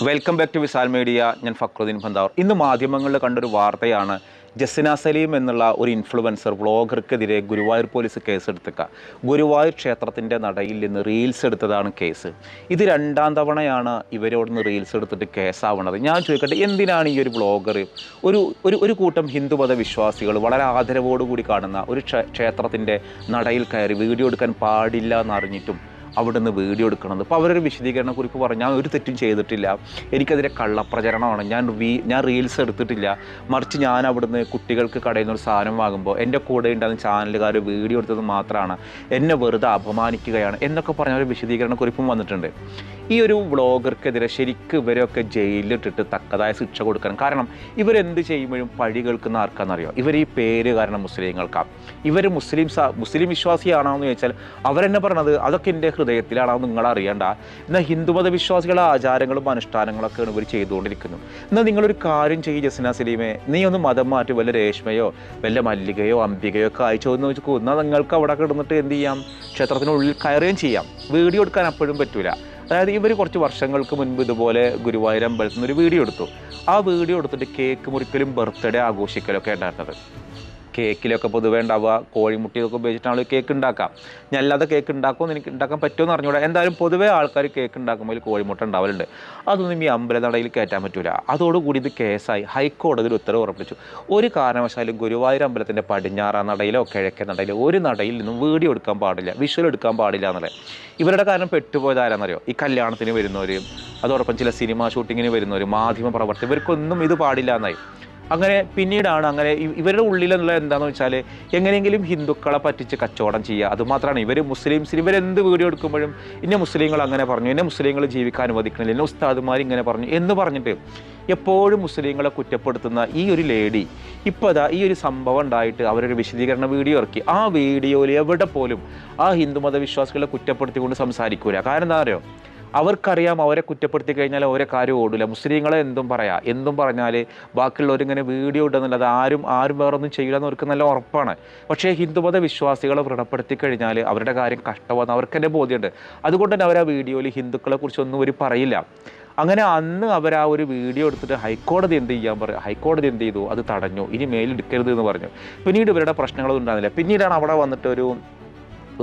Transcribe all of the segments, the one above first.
Welcome back to Visal media ഞാൻ ഫക്രുദ്ദീൻ ഭന്താവർ ഇന്ന് മാധ്യമങ്ങളിൽ കണ്ടൊരു വാർത്തയാണ് ജസിന സലീം എന്നുള്ള ഒരു ഇൻഫ്ലുവൻസർ വ്ളോഗർക്കെതിരെ ഗുരുവായൂർ പോലീസ് കേസെടുത്തുക ഗുരുവായൂർ ക്ഷേത്രത്തിന്റെ നടയിൽ നിന്ന് റീൽസ് എടുത്തതാണ് കേസ് ഇത് രണ്ടാം തവണയാണ് ഇവരോടുന്ന് റീൽസ് എടുത്തിട്ട് കേസാവണത്. ഞാൻ ചോദിക്കട്ടെ എന്തിനാണ് ഈ ഒരു വ്ളോഗർ ഒരു ഒരു ഒരു കൂട്ടം ഹിന്ദുമത വിശ്വാസികൾ വളരെ ആദരവോടുകൂടി കാണുന്ന ഒരു ക്ഷേ- ക്ഷേത്രത്തിന്റെ നടയിൽ കയറി വീഡിയോ എടുക്കാൻ പാടില്ല എന്നറിഞ്ഞിട്ടും അവിടുന്ന് വീഡിയോ എടുക്കണമെന്ന് അപ്പോൾ അവരൊരു വിശദീകരണ കുറിപ്പ് പറഞ്ഞു. ഞാൻ ഒരു തെറ്റും ചെയ്തിട്ടില്ല. എനിക്കതിരെ കള്ളപ്രചരണമാണ്. ഞാൻ വീ ഞാൻ റീൽസ് എടുത്തിട്ടില്ല. മറിച്ച് ഞാൻ അവിടുന്ന് കുട്ടികൾക്ക് കടയിൽ നിന്ന് ഒരു സാധനം വാങ്ങുമ്പോൾ എന്റെ കൂടെ ഉണ്ടാകുന്ന ചാനലുകാർ വീഡിയോ എടുത്തത് മാത്രമാണ് എന്നെ വെറുതെ അപമാനിക്കുകയാണ് എന്നൊക്കെ പറഞ്ഞ ഒരു വിശദീകരണ കുറിപ്പും വന്നിട്ടുണ്ട്. ഈ ഒരു വ്ളോഗർക്കെതിരെ ശരിക്കും ഇവരെയൊക്കെ ജയിലിലിട്ടിട്ട് തക്കതായ ശിക്ഷ കൊടുക്കണം. കാരണം ഇവരെന്ത് ചെയ്യുമ്പോഴും പഴി കേൾക്കുന്ന ആർക്കാണെന്നറിയോ? ഇവർ ഈ പേര് കാരണം മുസ്ലിങ്ങൾക്കാണ് ഇവർ മുസ്ലിം മുസ്ലിം വിശ്വാസിയാണോ എന്ന് ചോദിച്ചാൽ അവരെന്നെ പറഞ്ഞത് അതൊക്കെ എന്റെ ഹൃദയത്തിലാണോ. നിങ്ങൾ അറിയേണ്ട എന്നാൽ ഹിന്ദുമത വിശ്വാസികളെ ആചാരങ്ങളും അനുഷ്ഠാനങ്ങളൊക്കെയാണ് ഇവർ ചെയ്തുകൊണ്ടിരിക്കുന്നത് എന്നാൽ നിങ്ങളൊരു കാര്യം ചെയ്യും ജസ്ന സലീമേ. നീ ഒന്ന് മതം മാറ്റി വല്ല രേഷ്മയോ വല്ല മല്ലികയോ അംബികയോ ഒക്കെ അയച്ചോ എന്ന് ചോദിച്ചു എന്നാൽ നിങ്ങൾക്ക് അവിടെ കിടന്നിട്ട് എന്ത് ചെയ്യാം? ക്ഷേത്രത്തിനുള്ളിൽ കയറുകയും ചെയ്യാം. വീഡിയോ എടുക്കാൻ അപ്പോഴും പറ്റില്ല അതായത് ഇവർ കുറച്ച് വർഷങ്ങൾക്ക് മുൻപ് ഇതുപോലെ ഗുരുവായൂർ അമ്പലത്തിൽ നിന്ന് ഒരു വീഡിയോ എടുത്തു. ആ വീഡിയോ എടുത്തിട്ട് കേക്ക് മുറിക്കലും ബർത്ത്ഡേ ആഘോഷിക്കലൊക്കെ ഉണ്ടായിരുന്നത്. കേക്കിലൊക്കെ പൊതുവേ ഉണ്ടാവുക കോഴിമുട്ടിയൊക്കെ ഉപയോഗിച്ചിട്ടാണ് കേക്ക് ഉണ്ടാക്കാം. ഞാൻ അല്ലാതെ കേക്ക് ഉണ്ടാക്കുമെന്ന് എനിക്ക് ഉണ്ടാക്കാൻ പറ്റുമെന്ന് അറിഞ്ഞൂടാ എന്തായാലും പൊതുവേ ആൾക്കാർ കേക്ക് ഉണ്ടാക്കുമ്പോൾ കോഴിമുട്ട ഉണ്ടാവലുണ്ട്. അതൊന്നും ഈ അമ്പലനടയിൽ കയറ്റാൻ പറ്റില്ല അതോടുകൂടി ഇത് കേസായി. ഹൈക്കോടതിയിൽ ഉത്തരവ് ഉറപ്പിച്ചു. ഒരു കാരണവശാലും ഗുരുവായൂർ അമ്പലത്തിന്റെ പടിഞ്ഞാറാം നടയിലോ കിഴക്കൻ നടയിലോ ഒരു നടയിൽ നിന്നും വീഡിയോ എടുക്കാൻ പാടില്ല വിഷ്വൽ എടുക്കാൻ പാടില്ല എന്നുള്ളത്. ഇവരുടെ കാരണം പെട്ടുപോയതാരാന്നറിയോ ഈ കല്യാണത്തിന് വരുന്നവരും അതോടൊപ്പം ചില സിനിമ ഷൂട്ടിങ്ങിന് വരുന്നവരും മാധ്യമ പ്രവർത്തകർ. ഇവർക്കൊന്നും ഇത് പാടില്ല എന്നായി. അങ്ങനെ പിന്നീടാണ് അങ്ങനെ ഇവരുടെ ഉള്ളിലുള്ള എന്താണെന്ന് വെച്ചാൽ എങ്ങനെയെങ്കിലും ഹിന്ദുക്കളെ പറ്റിച്ച് കച്ചവടം ചെയ്യുക. അതുമാത്രമാണ് ഇവർ മുസ്ലിംസ് ഇവരെന്ത് വീഡിയോ എടുക്കുമ്പോഴും ഇന്ന മുസ്ലിങ്ങൾ അങ്ങനെ പറഞ്ഞു ഇന്നെ മുസ്ലിങ്ങൾ ജീവിക്കാൻ അനുവദിക്കണില്ല ഇന്ന ഉസ്താദുമാർ ഇങ്ങനെ പറഞ്ഞു എന്ന് പറഞ്ഞിട്ട് എപ്പോഴും മുസ്ലിങ്ങളെ കുറ്റപ്പെടുത്തുന്ന ഈ ഒരു ലേഡി ഇപ്പോൾ അതാ ഈ ഒരു സംഭവം ഉണ്ടായിട്ട് അവരൊരു വിശദീകരണ വീഡിയോ ഇറക്കി. ആ വീഡിയോയിൽ എവിടെ പോലും ആ ഹിന്ദുമത വിശ്വാസികളെ കുറ്റപ്പെടുത്തിക്കൊണ്ട് സംസാരിക്കൂല. കാരണം എന്താ അറിയോ? അവർക്കറിയാം അവരെ കുറ്റപ്പെടുത്തി കഴിഞ്ഞാൽ അവരെ കാര്യം ഓടില്ല മുസ്ലിങ്ങളെ എന്തും പറയാം. എന്തും പറഞ്ഞാൽ ബാക്കിയുള്ളവരിങ്ങനെ വീഡിയോ ഇടുന്നുള്ളത് ആരും ആരും വേറൊന്നും ചെയ്യില്ല എന്ന് അവർക്ക് നല്ല ഉറപ്പാണ്. പക്ഷേ ഹിന്ദുമത വിശ്വാസികളെ വ്രണപ്പെടുത്തി കഴിഞ്ഞാൽ അവരുടെ കാര്യം കഷ്ടമാണ് അവർക്ക് തന്നെ ബോധ്യമുണ്ട് അതുകൊണ്ട് തന്നെ അവർ ആ വീഡിയോയിൽ ഹിന്ദുക്കളെ കുറിച്ചൊന്നും അവർ പറയില്ല. അങ്ങനെ അന്ന് അവർ ആ ഒരു വീഡിയോ എടുത്തിട്ട് ഹൈക്കോടതി എന്ത് ചെയ്യാൻ പറയും ഹൈക്കോടതി എന്ത് ചെയ്തു? അത് തടഞ്ഞു. ഇനി മേലെടുക്കരുത് എന്ന് പറഞ്ഞു. പിന്നീട് ഇവരുടെ പ്രശ്നങ്ങളൊന്നും ഉണ്ടാകുന്നില്ല പിന്നീടാണ് അവിടെ വന്നിട്ട് ഒരു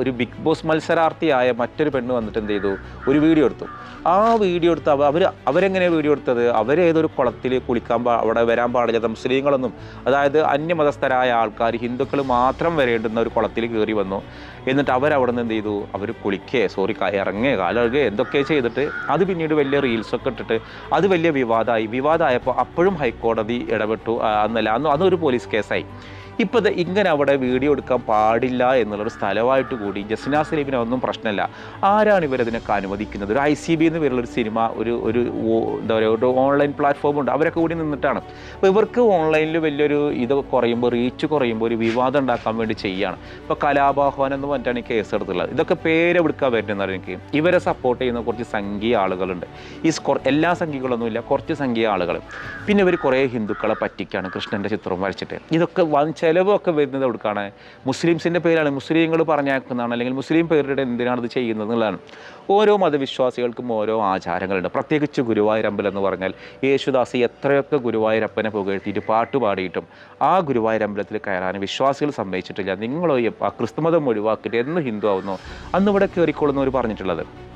ഒരു ബിഗ് ബോസ് മത്സരാർത്ഥിയായ മറ്റൊരു പെണ്ണ് വന്നിട്ട് എന്ത് ചെയ്തു? ഒരു വീഡിയോ എടുത്തു. ആ വീഡിയോ എടുത്ത് അവ അവർ അവരെങ്ങനെ വീഡിയോ എടുത്തത്? അവരേതൊരു കുളത്തിൽ കുളിക്കാൻ പാ അവിടെ വരാൻ പാടില്ലാത്ത മുസ്ലിങ്ങളൊന്നും. അതായത് അന്യമതസ്ഥരായ ആൾക്കാർ ഹിന്ദുക്കൾ മാത്രം വരേണ്ടുന്ന ഒരു കുളത്തിൽ കയറി വന്നു. എന്നിട്ട് അവരവിടെ നിന്ന് എന്ത് ചെയ്തു? അവർ കുളിക്കേ സോറി ഇറങ്ങേ കാലഴുകേ എന്തൊക്കെ ചെയ്തിട്ട്. അത് പിന്നീട് വലിയ റീൽസൊക്കെ ഇട്ടിട്ട് അത് വലിയ വിവാദമായി. വിവാദമായപ്പോൾ അപ്പോഴും ഹൈക്കോടതി ഇടപെട്ടു. അന്നല്ല അന്ന് അതൊരു പോലീസ് കേസായി. ഇപ്പോൾ ഇത് ഇങ്ങനെ അവിടെ വീഡിയോ എടുക്കാൻ പാടില്ല എന്നുള്ളൊരു സ്ഥലമായിട്ട് കൂടി ജസ്ന സലീബിനൊന്നും പ്രശ്നമില്ല. ആരാണ് ഇവരതിനൊക്കെ അനുവദിക്കുന്നത്? ഒരു ഐ സി ബി എന്ന് പേരുള്ളൊരു സിനിമ ഒരു ഒരു എന്താ പറയുക ഒരു ഓൺലൈൻ പ്ലാറ്റ്ഫോം ഉണ്ട്. അവരൊക്കെ കൂടി നിന്നിട്ടാണ്. അപ്പോൾ ഇവർക്ക് ഓൺലൈനിൽ വലിയൊരു ഇത് കുറയുമ്പോൾ റീച്ച് കുറയുമ്പോൾ ഒരു വിവാദം ഉണ്ടാക്കാൻ വേണ്ടി ചെയ്യുകയാണ് ഇപ്പോൾ കലാപാഹ്വാനം എന്ന് പറഞ്ഞിട്ടാണ് ഈ കേസ് എടുത്തുള്ളത്. ഇതൊക്കെ പേരെടുക്കാൻ പറ്റുന്നത് എനിക്ക്? ഇവരെ സപ്പോർട്ട് ചെയ്യുന്ന കുറച്ച് സംഘീയ ആളുകളുണ്ട്. ഈ എല്ലാ സംഖ്യകളൊന്നുമില്ല കുറച്ച് സംഖ്യ ആളുകൾ പിന്നെ ഇവർ കുറേ ഹിന്ദുക്കളെ പറ്റിക്കാണ് കൃഷ്ണന്റെ ചിത്രം വരച്ചിട്ട്. ഇതൊക്കെ വൻ ചിലവൊക്കെ വരുന്നത് എവിടേക്കാണ്? മുസ്ലിംസിന്റെ പേരാണ് മുസ്ലിങ്ങൾ പറഞ്ഞേക്കുന്നതാണ് അല്ലെങ്കിൽ മുസ്ലിം പേരുടെ എന്തിനാണ് ഇത് ചെയ്യുന്നത് എന്നുള്ളതാണ്. ഓരോ മതവിശ്വാസികൾക്കും ഓരോ ആചാരങ്ങളുണ്ട്. പ്രത്യേകിച്ച് ഗുരുവായൂരമ്പൽ എന്ന് പറഞ്ഞാൽ യേശുദാസ് എത്രയൊക്കെ ഗുരുവായൂരപ്പനെ പുകഴ്ത്തിയിട്ട് പാട്ട് പാടിയിട്ടും ആ ഗുരുവായൂരമ്പലത്തിൽ കയറാൻ വിശ്വാസികൾ സമ്മതിച്ചിട്ടില്ല. നിങ്ങളോ ആ ക്രിസ്തുമതം ഒഴിവാക്കിയിട്ട് എന്ന് ഹിന്ദു ആവുന്നു? അന്ന് ഇവിടെ കയറിക്കൊള്ളുന്നവർ പറഞ്ഞിട്ടുള്ളത്.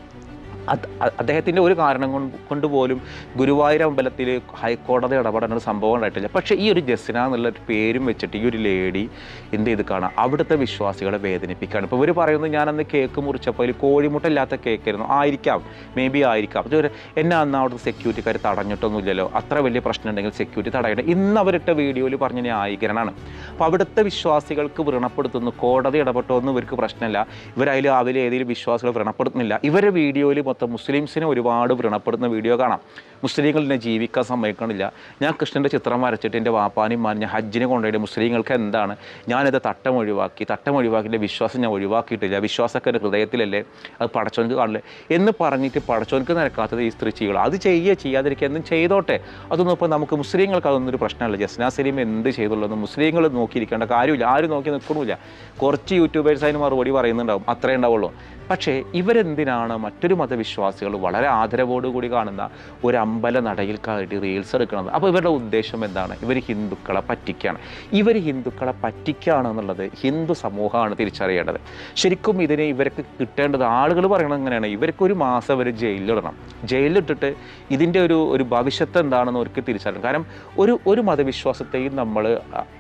അദ്ദേഹത്തിന്റെ ഒരു കാരണം കൊണ്ട് പോലും ഗുരുവായൂർ അമ്പലത്തിൽ ഹൈക്കോടതി ഇടപെടേണ്ട ഒരു സംഭവം ഉണ്ടായിട്ടില്ല. പക്ഷേ ഈ ഒരു ജസ്ന എന്നുള്ള പേരും വെച്ചിട്ട് ഈ ഒരു ലേഡി എന്ത് ചെയ്ത് കാണാം? അവിടുത്തെ വിശ്വാസികളെ വേദനിപ്പിക്കുകയാണ് ഇപ്പോൾ ഇവർ പറയുന്നത് ഞാൻ അന്ന് കേക്ക് മുറിച്ചപ്പോൾ അതിൽ കോഴിമുട്ട ഇല്ലാത്ത കേക്കായിരുന്നു. ആയിരിക്കാം. മേ ബി ആയിരിക്കാം. ഒരു- എന്നെ അന്ന് അവിടുത്തെ സെക്യൂരിറ്റിക്കാർ തടഞ്ഞിട്ടൊന്നുമില്ലല്ലോ. അത്ര വലിയ പ്രശ്നം ഉണ്ടെങ്കിൽ സെക്യൂരിറ്റി തടയണം ഇന്ന് അവരിട്ട വീഡിയോയിൽ പറഞ്ഞ ന്യായീകരണമാണ് അപ്പോൾ അവിടുത്തെ വിശ്വാസികൾക്ക് വ്രണപ്പെടുത്തുന്നു. കോടതി ഇടപെട്ടോ ഒന്നും ഇവർക്ക് പ്രശ്നമില്ല. ഇവരതിൽ അതിൽ ഏതെങ്കിലും വിശ്വാസികൾ വ്രണപ്പെടുത്തുന്നില്ല. ഇവരെ വീഡിയോയിൽ മൊത്തം മുസ്ലിംസിനെ ഒരുപാട് വ്രണപ്പെടുന്ന വീഡിയോ കാണാം. മുസ്ലിങ്ങൾ എന്നെ ജീവിക്കാൻ സമ്മതിക്കണില്ല. ഞാൻ കൃഷ്ണന്റെ ചിത്രം വരച്ചിട്ട് എന്റെ വാപ്പാനും മാൻ ഞാൻ ഹജ്ജിനെ കൊണ്ടുപോയിട്ട് മുസ്ലിങ്ങൾക്ക് എന്താണ്? ഞാനിത് തട്ടം ഒഴിവാക്കി തട്ടം ഒഴിവാക്കി എന്റെ വിശ്വാസം ഞാൻ ഒഴിവാക്കിയിട്ടില്ല. വിശ്വാസമൊക്കെ എന്റെ ഹൃദയത്തിലല്ലേ? അത് പടച്ചോനക്ക് കാണില്ലേ? എന്ന് പറഞ്ഞിട്ട് പടച്ചോനക്ക് നിരക്കാത്തത് ഈ സ്ത്രീ ചെയ്യുക അത് ചെയ്യുക ചെയ്യാതിരിക്കുക എന്നും ചെയ്തോട്ടെ. അതൊന്നും ഇപ്പോൾ നമുക്ക് മുസ്ലിങ്ങൾക്ക് അതൊന്നും ഒരു പ്രശ്നമല്ല. ജസ്ന സലീം എന്ത് ചെയ്തുള്ളൂ? മുസ്ലിങ്ങൾ നോക്കിയിരിക്കേണ്ട കാര്യമില്ല. ആരും നോക്കി നിൽക്കണമില്ല. കുറച്ച് യൂട്യൂബേഴ്സ് അതിന് മറുപടി പറയുന്നുണ്ടാവും. അത്രേ ഉണ്ടാവുള്ളൂ. പക്ഷേ ഇവരെന്തിനാണ് മറ്റൊരു മതവിശ്വാസികൾ വളരെ ആദരവോടുകൂടി കാണുന്ന ഒരു അമ്പല നടയിൽ കയറി റീൽസ് എടുക്കുന്നത്. അപ്പോൾ ഇവരുടെ ഉദ്ദേശം എന്താണ്? ഇവർ ഹിന്ദുക്കളെ പറ്റിക്കുകയാണ് ഇവർ ഹിന്ദുക്കളെ പറ്റിക്കുകയാണ് എന്നുള്ളത് ഹിന്ദു സമൂഹമാണ് തിരിച്ചറിയേണ്ടത്. ശരിക്കും ഇതിനെ ഇവർക്ക് കിട്ടേണ്ടത് ആളുകൾ പറയണത് എങ്ങനെയാണ്? ഇവർക്ക് ഒരു മാസം അവർ ജയിലിലിടണം. ജയിലിലിട്ടിട്ട് ഇതിന്റെ ഒരു ഒരു ഭവിഷ്യത്ത് എന്താണെന്ന് അവർക്ക് തിരിച്ചറിയണം. കാരണം ഒരു ഒരു മതവിശ്വാസത്തെയും നമ്മൾ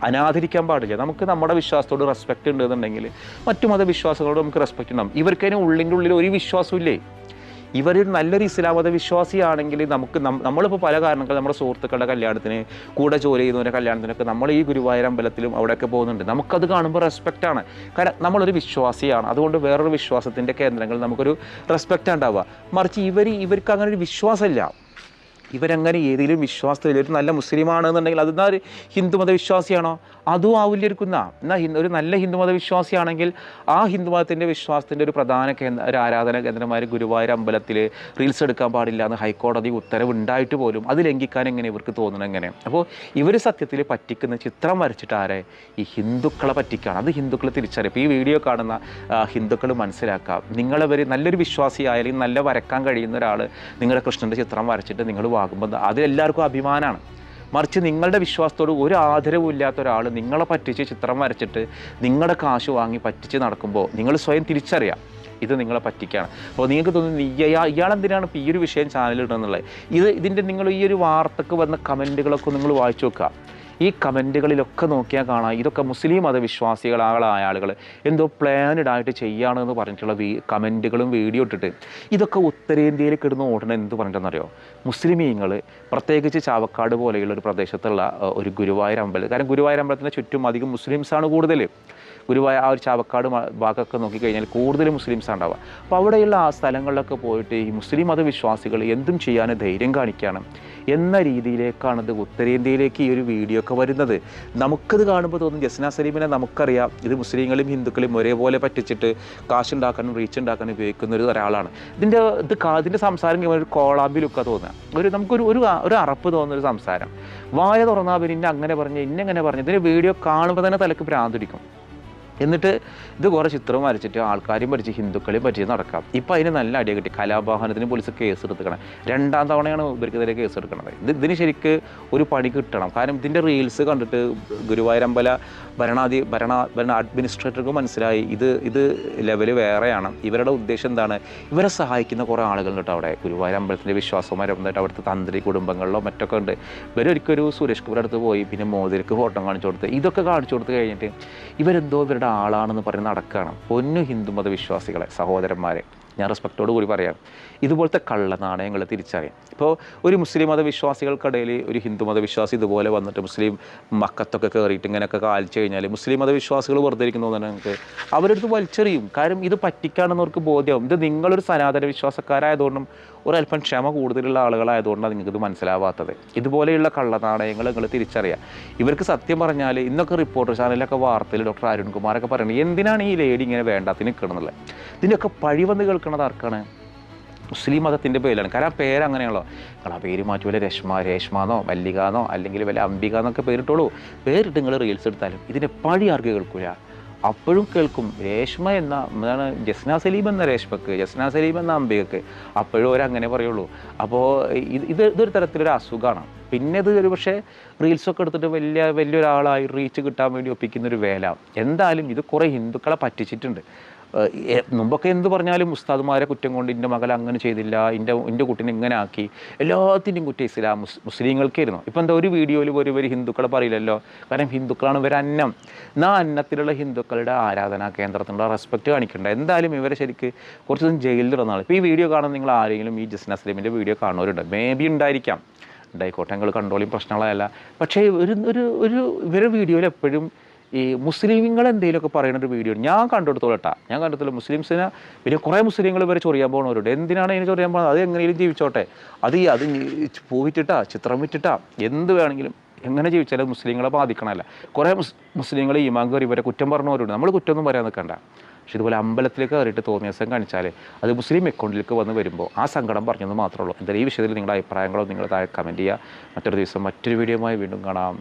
അനാദരിക്കാൻ പാടില്ല. നമുക്ക് നമ്മുടെ വിശ്വാസത്തോട് റെസ്പെക്റ്റ് ഉണ്ടെന്നുണ്ടെങ്കിൽ മറ്റു മതവിശ്വാസങ്ങളോട് നമുക്ക് റെസ്പെക്റ്റ് ഉണ്ടാകും ഇവർക്കതിന് ഉള്ളിന്റെ ഉള്ളിൽ ഒരു വിശ്വാസമില്ലേ ഇവരൊരു നല്ലൊരു ഇസ്ലാം മത വിശ്വാസിയാണെങ്കിൽ നമുക്ക് നമ്മളിപ്പോൾ പല കാരണങ്ങൾ നമ്മുടെ സുഹൃത്തുക്കളുടെ കല്യാണത്തിന് കൂടെ ജോലി ചെയ്യുന്നവരുടെ കല്യാണത്തിനൊക്കെ നമ്മൾ ഈ ഗുരുവായൂർ അമ്പലത്തിലും അവിടെയൊക്കെ പോകുന്നുണ്ട്. നമുക്കത് കാണുമ്പോൾ റെസ്പെക്റ്റ് ആണ്. കാരണം നമ്മളൊരു വിശ്വാസിയാണ്. അതുകൊണ്ട് വേറൊരു വിശ്വാസത്തിന്റെ കേന്ദ്രങ്ങൾ നമുക്കൊരു റെസ്പെക്റ്റ് ഉണ്ടാവുക. മറിച്ച് ഇവർ ഇവർക്ക് അങ്ങനെ ഒരു വിശ്വാസമില്ല. ഇവരങ്ങനെ ഏതെങ്കിലും വിശ്വാസത്തിൽ ഒരു നല്ല മുസ്ലിമാണെന്നുണ്ടെങ്കിൽ അത് എന്നാ ഒരു ഹിന്ദു മതവിശ്വാസിയാണോ അതും ആവില്ലിരിക്കുന്ന എന്നാൽ ഹിന്ദു ഒരു നല്ല ഹിന്ദുമത വിശ്വാസിയാണെങ്കിൽ ആ ഹിന്ദുമതത്തിന്റെ വിശ്വാസത്തിന്റെ ഒരു പ്രധാന കേന്ദ്ര ഒരു ആരാധന കേന്ദ്രമായ ഗുരുവായൂർ അമ്പലത്തിൽ റീൽസ് എടുക്കാൻ പാടില്ല എന്ന് ഹൈക്കോടതി ഉത്തരവ് ഉണ്ടായിട്ട് പോലും അത് ലംഘിക്കാൻ എങ്ങനെ ഇവർക്ക് തോന്നണം എങ്ങനെ? അപ്പോൾ ഇവർ സത്യത്തിൽ പറ്റിക്കുന്ന ചിത്രം വരച്ചിട്ട് ആരെ? ഈ ഹിന്ദുക്കളെ പറ്റിക്കാണ്. അത് ഹിന്ദുക്കൾ തിരിച്ചറിയും. ഈ വീഡിയോ കാണുന്ന ഹിന്ദുക്കൾ മനസ്സിലാക്കാം. നിങ്ങളവർ നല്ലൊരു വിശ്വാസിയായ അല്ലെങ്കിൽ നല്ല വരക്കാൻ കഴിയുന്ന ഒരാൾ നിങ്ങളുടെ കൃഷ്ണന്റെ ചിത്രം വരച്ചിട്ട് നിങ്ങൾ വാങ്ങുമ്പോൾ അത് എല്ലാവർക്കും അഭിമാനമാണ്. മറിച്ച് നിങ്ങളുടെ വിശ്വാസത്തോട് ഒരു ആദരവും ഇല്ലാത്ത ഒരാൾ നിങ്ങളെ പറ്റിച്ച് ചിത്രം വരച്ചിട്ട് നിങ്ങളുടെ കാശ് വാങ്ങി പറ്റിച്ച് നടക്കുമ്പോൾ നിങ്ങൾ സ്വയം തിരിച്ചറിയാം. ഇത് നിങ്ങളെ പറ്റിക്കാണ്. അപ്പോൾ നിങ്ങൾക്ക് തോന്നുന്നു ഇയാൾ ഇയാളെന്തിനാണ് ഇപ്പോൾ ഈ ഒരു വിഷയം ചാനലിടുന്നുള്ളത് ഇത് ഇതിന്റെ നിങ്ങൾ ഈ ഒരു വാർത്തക്ക് വന്ന കമന്റുകളൊക്കെ നിങ്ങൾ വായിച്ചു നോക്കുക. ഈ കമന്റുകളിലൊക്കെ നോക്കിയാൽ കാണാം. ഇതൊക്കെ മുസ്ലിം മതവിശ്വാസികളായ ആളുകൾ എന്തോ പ്ലാനഡ് ആയിട്ട് ചെയ്യുകയാണെന്ന് പറഞ്ഞിട്ടുള്ള വീ കമന്റുകളും വീഡിയോ ഇട്ടിട്ട്. ഇതൊക്കെ ഉത്തരേന്ത്യയിൽ കിടന്ന് ഓടണം എന്ത് പറഞ്ഞിട്ടെന്നറിയോ? മുസ്ലിമീങ്ങൾ പ്രത്യേകിച്ച് ചാവക്കാട് പോലെയുള്ള ഒരു പ്രദേശത്തുള്ള ഒരു ഗുരുവായൂർ അമ്പലം. കാരണം ഗുരുവായൂർ അമ്പലത്തിന്റെ ചുറ്റും അധികം മുസ്ലിംസാണ് കൂടുതൽ. ഗുരുവായ ആ ഒരു ചാവക്കാട് ഭാഗമൊക്കെ നോക്കിക്കഴിഞ്ഞാൽ കൂടുതൽ മുസ്ലിംസ് ഉണ്ടാവുക അപ്പോൾ അവിടെയുള്ള ആ സ്ഥലങ്ങളിലൊക്കെ പോയിട്ട് ഈ മുസ്ലിം മതവിശ്വാസികൾ എന്തും ചെയ്യാൻ ധൈര്യം കാണിക്കുകയാണ് എന്ന രീതിയിലേക്കാണ് ഇത് ഉത്തരേന്ത്യയിലേക്ക് ഈ ഒരു വീഡിയോ ഒക്കെ വരുന്നത്. നമുക്കത് കാണുമ്പോൾ തോന്നും ജസ്ന സലീമിനെ നമുക്കറിയാം. ഇത് മുസ്ലിങ്ങളും ഹിന്ദുക്കളും ഒരേപോലെ പറ്റിച്ചിട്ട് കാശുണ്ടാക്കാനും റീച്ച് ഉണ്ടാക്കാനും ഉപയോഗിക്കുന്ന ഒരു ഒരാളാണ്. ഇതിന്റെ ഇത് ഇതിന്റെ സംസാരം ഒരു കോളാമ്പി ലുക്കാ തോന്നുക ഒരു നമുക്കൊരു ഒരു ഒരു അറപ്പ് തോന്നുന്ന ഒരു സംസാരം. വായ തുറന്നാൽ പിന്നെ അങ്ങനെ പറഞ്ഞ് ഇന്നെ അങ്ങനെ പറഞ്ഞു ഇതിന്റെ വീഡിയോ കാണുമ്പോൾ തന്നെ തലക്ക് ഭ്രാന്തിടിക്കും. എന്നിട്ട് ഇത് കുറേ ചിത്രം വരച്ചിട്ട് ആൾക്കാരെയും പഠിച്ച് ഹിന്ദുക്കളെയും പറ്റി നടക്കാം. ഇപ്പം അതിന് നല്ല അടിയ കിട്ടി. കലാപാഹനത്തിന് പോലീസ് കേസ് എടുക്കണം രണ്ടാം തവണയാണ് ഇവർക്കെതിരെ കേസ് എടുക്കുന്നത് ഇത് ഇതിന് ശരിക്ക് ഒരു പണി കിട്ടണം. കാരണം ഇതിന്റെ റീൽസ് കണ്ടിട്ട് ഗുരുവായൂരമ്പല ഭരണാധി ഭരണ ഭരണ അഡ്മിനിസ്ട്രേറ്റർക്ക് മനസ്സിലായി ഇത് ഇത് ലെവൽ വേറെയാണ്. ഇവരുടെ ഉദ്ദേശം എന്താണ്? ഇവരെ സഹായിക്കുന്ന കുറേ ആളുകളുണ്ട് അവിടെ. ഗുരുവായൂർ അമ്പലത്തിന്റെ വിശ്വാസമാരും എന്നിട്ട് അവിടുത്തെ തന്ത്രി കുടുംബങ്ങളിലോ മറ്റൊക്കെ ഉണ്ട്. ഇവരൊരിക്കലും സുരേഷ് കുമാർ അടുത്ത് പോയി. പിന്നെ മോദിക്ക് ഫോട്ടോ കാണിച്ചു കൊടുത്ത്. ഇതൊക്കെ കാണിച്ചു കൊടുത്ത് കഴിഞ്ഞിട്ട് ഇവരെന്തോ ഇവരുടെ ആളാണെന്ന് പറഞ്ഞ് നടക്കുകയാണ് പൊന്നു ഹിന്ദു മതവിശ്വാസികളെ സഹോദരന്മാരെ. ഞാൻ റെസ്പെക്റ്റോട് കൂടി പറയാം. ഇതുപോലത്തെ കള്ള നാണയങ്ങൾ തിരിച്ചറിയാം. ഇപ്പോൾ ഒരു മുസ്ലിം മതവിശ്വാസികൾക്കിടയിൽ ഒരു ഹിന്ദു മതവിശ്വാസി ഇതുപോലെ വന്നിട്ട് മുസ്ലിം മക്കത്തൊക്കെ കയറിയിട്ട് ഇങ്ങനെയൊക്കെ കാലിച്ചു കഴിഞ്ഞാൽ മുസ്ലിം മതവിശ്വാസികൾ വെറുതെ ഇരിക്കുന്നു നിങ്ങൾക്ക് അവരെടുത്ത് വലിച്ചെറിയും. കാരണം ഇത് പറ്റിക്കാണെന്ന് അവർക്ക് ബോധ്യമാവും ഇത് നിങ്ങളൊരു സനാതന വിശ്വാസക്കാരായതുകൊണ്ടും ഒരല്പം ക്ഷമ കൂടുതലുള്ള ആളുകളായതുകൊണ്ടാണ് നിങ്ങൾക്ക് ഇത് മനസ്സിലാവാത്തത്. ഇതുപോലെയുള്ള കള്ളനാണയങ്ങൾ നിങ്ങൾ തിരിച്ചറിയാം. ഇവർക്ക് സത്യം പറഞ്ഞാൽ ഇന്നൊക്കെ റിപ്പോർട്ടർ ചാനലിലൊക്കെ വാർത്തയിൽ ഡോക്ടർ അരുൺകുമാറൊക്കെ പറയുന്നത് എന്തിനാണ് ഈ ലേഡി ഇങ്ങനെ വേണ്ടാത്തിന് നിൽക്കണമെന്നുള്ളത് ഇതിന്റെയൊക്കെ പഴി വന്ന് കേൾക്കുന്നത് ആർക്കാണ്? മുസ്ലിം മതത്തിന്റെ പേരിലാണ്. കാരണം ആ പേര് അങ്ങനെയാണല്ലോ. നിങ്ങൾ ആ പേര് മാറ്റി വല്ല രശ്മ രേഷ്മാന്നോ മല്ലികാന്നോ അല്ലെങ്കിൽ വല്ല അംബിക എന്നൊക്കെ പേരിട്ടോളൂ. പേരിട്ട് നിങ്ങൾ റീൽസ് എടുത്താലും ഇതിന്റെ പഴി ആർക്ക് കേൾക്കൂല. അപ്പോഴും കേൾക്കും രേഷ്മ എന്ന എന്താണ് ജസ്ന സലീം എന്ന രേഷ്മക്ക് ജസ്ന സലീം എന്ന അംബികക്ക് അപ്പോഴും അവരങ്ങനെ പറയുള്ളൂ. അപ്പോൾ ഇത് ഇത് ഇതൊരു തരത്തിലൊരു അസുഖമാണ് പിന്നെ ഇത് ഒരു പക്ഷേ റീൽസൊക്കെ എടുത്തിട്ട് വലിയ വലിയൊരാളായി റീച്ച് കിട്ടാൻ വേണ്ടി ഒപ്പിക്കുന്നൊരു വേല. എന്തായാലും ഇത് കുറേ ഹിന്ദുക്കളെ പറ്റിച്ചിട്ടുണ്ട്. മുമ്പൊക്കെ എന്ത് പറഞ്ഞാലും ഉസ്താദുമാരെ കുറ്റം കൊണ്ട് എന്റെ മകൾ അങ്ങനെ ചെയ്തില്ല എന്റെ എന്റെ കുട്ടീനെ ഇങ്ങനെ ആക്കി. എല്ലാത്തിന്റെയും കുറ്റം ഇസ്ലാം മുസ് മുസ്ലിങ്ങൾക്കായിരുന്നു. ഇപ്പം എന്താ ഒരു വീഡിയോയിൽ ഒരു ഒരു ഹിന്ദുക്കളെ പറയില്ലല്ലോ? കാരണം ഹിന്ദുക്കളാണ് ഇവർ അന്നം. എന്നാ അന്നത്തിലുള്ള ഹിന്ദുക്കളുടെ ആരാധനാ കേന്ദ്രത്തിനുള്ള റെസ്പെക്റ്റ് കാണിക്കേണ്ട. എന്തായാലും ഇവരെ ശരിക്ക് കുറച്ച് ദിവസം ജയിലിൽ ഇപ്പോൾ ഈ വീഡിയോ കാണുന്ന നിങ്ങൾ ആരെങ്കിലും ഈ ജസ്ന അസ്ലീമിന്റെ വീഡിയോ കാണുന്നവരുണ്ട്. മേ ബി ഉണ്ടായിരിക്കാം. ഉണ്ടായിക്കോട്ടെ ഞങ്ങൾ കൺട്രോളിങ് പ്രശ്നങ്ങളല്ല പക്ഷേ ഒരു ഒരു ഒരു ഇവരുടെ വീഡിയോയിൽ എപ്പോഴും ഈ മുസ്ലിങ്ങൾ എന്തെങ്കിലുമൊക്കെ പറയുന്ന ഒരു വീഡിയോ ഞാൻ കണ്ടെടുത്തോളട്ടാ. ഞാൻ കണ്ടെടുത്തോളൂ മുസ്ലിംസിനെ പിന്നെ കുറേ മുസ്ലിങ്ങൾ ഇവരെ ചൊറിയാൻ പോകുന്നവരുണ്ട് എന്തിനാണ് ഇതിന് ചൊറിയാൻ പോകുന്നത് അത് എങ്ങനെയും ജീവിച്ചോട്ടെ. അത് അത് പോയിട്ടിട്ടാ ചിത്രം വിറ്റിട്ടാ എന്ത് വേണമെങ്കിലും എങ്ങനെ ജീവിച്ചാലും മുസ്ലിങ്ങളെ ബാധിക്കണമല്ല കുറേ മുസ് മുസ്ലിങ്ങൾ ഈമാൻ കയറി ഇവരെ കുറ്റം പറഞ്ഞവരുണ്ട്. നമ്മൾ കുറ്റമൊന്നും പറയാൻ നിൽക്കണ്ട പക്ഷെ ഇതുപോലെ അമ്പലത്തിലേക്ക് കയറിയിട്ട് തോന്നിയ ദിവസം കാണിച്ചാൽ അത് മുസ്ലിം അക്കൗണ്ടിലേക്ക് വന്ന് വരുമ്പോൾ ആ സങ്കടം പറഞ്ഞെന്ന് മാത്രമേ ഉള്ളൂ. എന്തായാലും ഈ വിഷയത്തിൽ നിങ്ങളുടെ അഭിപ്രായങ്ങളോ നിങ്ങൾ താഴെ കമന്റ് ചെയ്യുക മറ്റൊരു ദിവസം മറ്റൊരു വീഡിയോയുമായി വീണ്ടും കാണാം.